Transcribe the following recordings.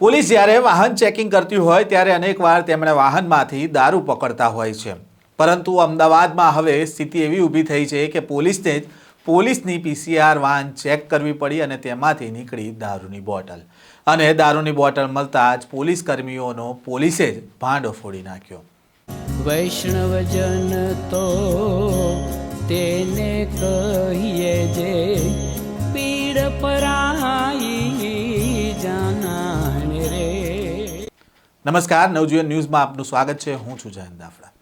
Police જ્યારે વાહન checking કરતી હોય ત્યારે અનેકવાર તેમણે વાહનમાંથી દારૂ પકડતા હોય છે. પરંતુ અમદાવાદમાં હવે સ્થિતિ એવી ઊભી થઈ છે કે પોલીસને જ પોલીસની પીસીઆર વાહન ચેક કરવી પડી અને તેમાંથી નીકળી દારૂની બોટલ. અને દારૂની બોટલ મળતા જ પોલીસ કર્મીઓનો પોલીસે જ ભાંડો ફોડી નાખ્યો. વૈષ્ણવજન તો તેને કહીએ જે પીડ પરાઈ નમસ્કાર, નવજીવન ન્યૂઝમાં આપનું સ્વાગત છે. હું છું જયંત દાફડા.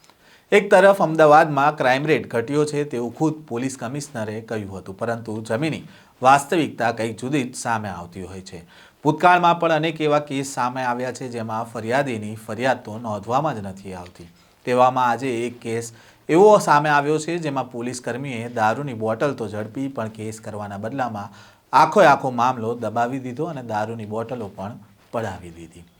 એક તરફ અમદાવાદમાં ક્રાઇમ રેટ ઘટ્યો છે તેવું ખુદ પોલીસ કમિશનરે કહ્યું હતું, પરંતુ જમીની વાસ્તવિકતા કંઈક જુદી જ સામે આવતી હોય છે. ભૂતકાળમાં પણ અનેક એવા કેસ સામે આવ્યા છે જેમાં ફરિયાદીની ફરિયાદ તો નોંધવામાં જ નથી આવતી. તેવામાં આજે એક કેસ એવો સામે આવ્યો છે જેમાં પોલીસ કર્મીએ દારૂની બોટલ તો ઝડપી પણ કેસ કરવાના બદલામાં આખો આખો મામલો દબાવી દીધો અને દારૂની બોટલો પણ પડાવી દીધી.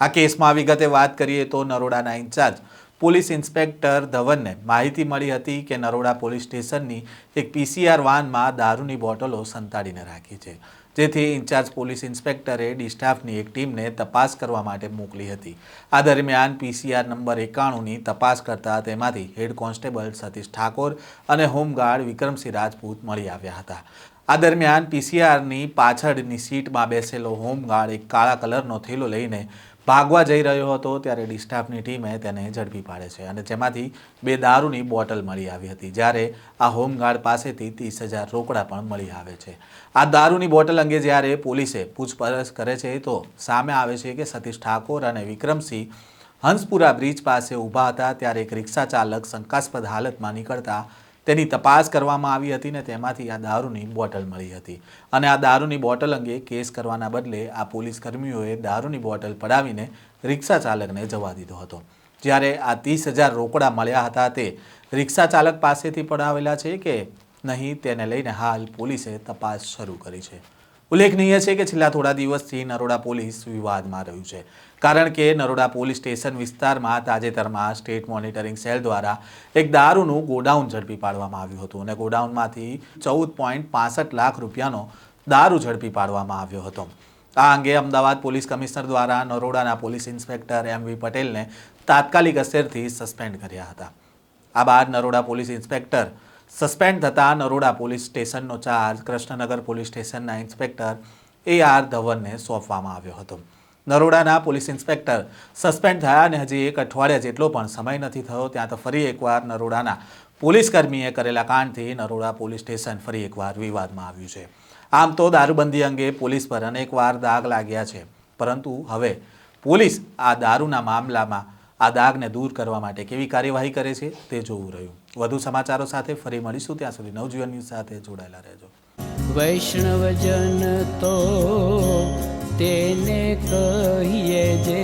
આ કેસમાં વિગતે વાત કરીએ તો નરોડાના ઇન્ચાર્જ પોલીસ ઇન્સ્પેક્ટર ધવનને માહિતી મળી હતી કે નરોડા પોલીસ સ્ટેશનની એક પીસીઆર વાનમાં દારૂની બોટલો સંતાડીને રાખી છે, જેથી ઇન્ચાર્જ પોલીસ ઇન્સ્પેક્ટરે ડી સ્ટાફની એક ટીમને તપાસ કરવા માટે મોકલી હતી. આ દરમિયાન પીસીઆર નંબર એકાણુંની તપાસ કરતા તેમાંથી હેડ કોન્સ્ટેબલ સતીશ ઠાકોર અને હોમગાર્ડ વિક્રમસિંહ રાજપૂત મળી આવ્યા હતા. આ દરમિયાન પીસીઆરની પાછળની સીટમાં બેસેલો હોમગાર્ડ એક કાળા કલરનો થેલો લઈને ભાગવા જઈ રહ્યો હતો ત્યારે ડિસ્ટાફની ટીમે તેને ઝડપી પાડે છે અને જેમાંથી બે દારૂની બોટલ મળી આવી હતી, જ્યારે આ હોમગાર્ડ પાસેથી ત્રીસ હજાર રોકડા પણ મળી આવે છે. આ દારૂની બોટલ અંગે જ્યારે પોલીસે પૂછપરછ કરે છે, તો સામે આવે છે કે સતીશ ઠાકોર અને વિક્રમસિંહ હંસપુરા બ્રિજ પાસે ઊભા હતા, ત્યારે એક રિક્ષા ચાલક શંકાસ્પદ હાલતમાં નીકળતા તેની તપાસ કરવામાં આવી હતી ને તેમાંથી આ દારૂની બોટલ મળી હતી. અને આ દારૂની બોટલ અંગે કેસ કરવાના બદલે આ પોલીસ કર્મીઓએ દારૂની બોટલ પડાવીને રિક્ષા ચાલકને જવા દીધો હતો. જ્યારે આ ત્રીસ હજાર રોકડા મળ્યા હતા તે રિક્ષા ચાલક પાસેથી પડાવેલા છે કે નહીં તેને લઈને હાલ પોલીસે તપાસ શરૂ કરી છે. ઉલ્લેખનીય છે કે છેલ્લા થોડા દિવસથી નરોડા પોલીસ વિવાદમાં રહ્યું છે. કારણ કે નરોડા પોલીસ સ્ટેશન વિસ્તારમાં તાજેતરમાં સ્ટેટ મોનિટરિંગ સેલ દ્વારા એક દારૂનું ગોડાઉન ઝડપી પાડવામાં આવ્યું હતું અને ગોડાઉનમાંથી ચૌદ પોઈન્ટ પાસઠ લાખ રૂપિયાનો દારૂ ઝડપી પાડવામાં આવ્યો હતો. આ અંગે અમદાવાદ પોલીસ કમિશનર દ્વારા નરોડાના પોલીસ ઇન્સ્પેક્ટર એમ વી પટેલને તાત્કાલિક અસરથી સસ્પેન્ડ કર્યા હતા. આ બાદ નરોડા પોલીસ ઇન્સ્પેક્ટર સસ્પેન્ડ થતાં નરોડા પોલીસ સ્ટેશનનો ચાર્જ કૃષ્ણનગર પોલીસ સ્ટેશનના ઇન્સ્પેક્ટર એ આર ધવનને સોંપવામાં આવ્યો હતો. નરોડાના પોલીસ ઇન્સ્પેક્ટર સસ્પેન્ડ થયા અને હજી એક અઠવાડિયા જેટલો પણ સમય નથી થયો ત્યાં તો ફરી એકવાર નરોડાના પોલીસકર્મીએ કરેલા કાંડથી નરોડા પોલીસ સ્ટેશન ફરી એકવાર વિવાદમાં આવ્યું છે. આમ તો દારૂબંધી અંગે પોલીસ પર અનેકવાર દાગ લાગ્યા છે. પરંતુ હવે પોલીસ આ દારૂના મામલામાં આ દાગને દૂર કરવા માટે કેવી કાર્યવાહી કરે છે તે જોવું રહ્યું. વધુ સમાચારો સાથે ફરી મળીશું. ત્યાં સુધી નવજીવન ન્યૂઝ સાથે જોડાયેલા રહેજો. વૈષ્ણવજન તો તેને કહીએ જે